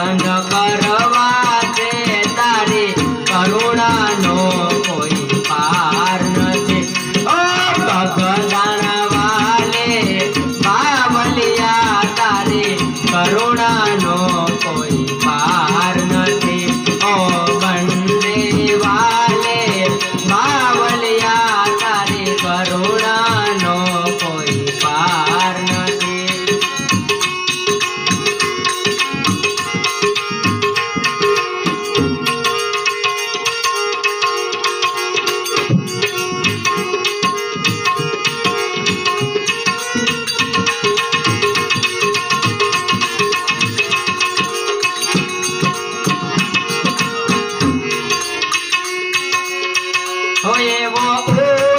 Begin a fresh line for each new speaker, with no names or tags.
દર્શન કરવા દે તારી કરુણાનો હોય એવો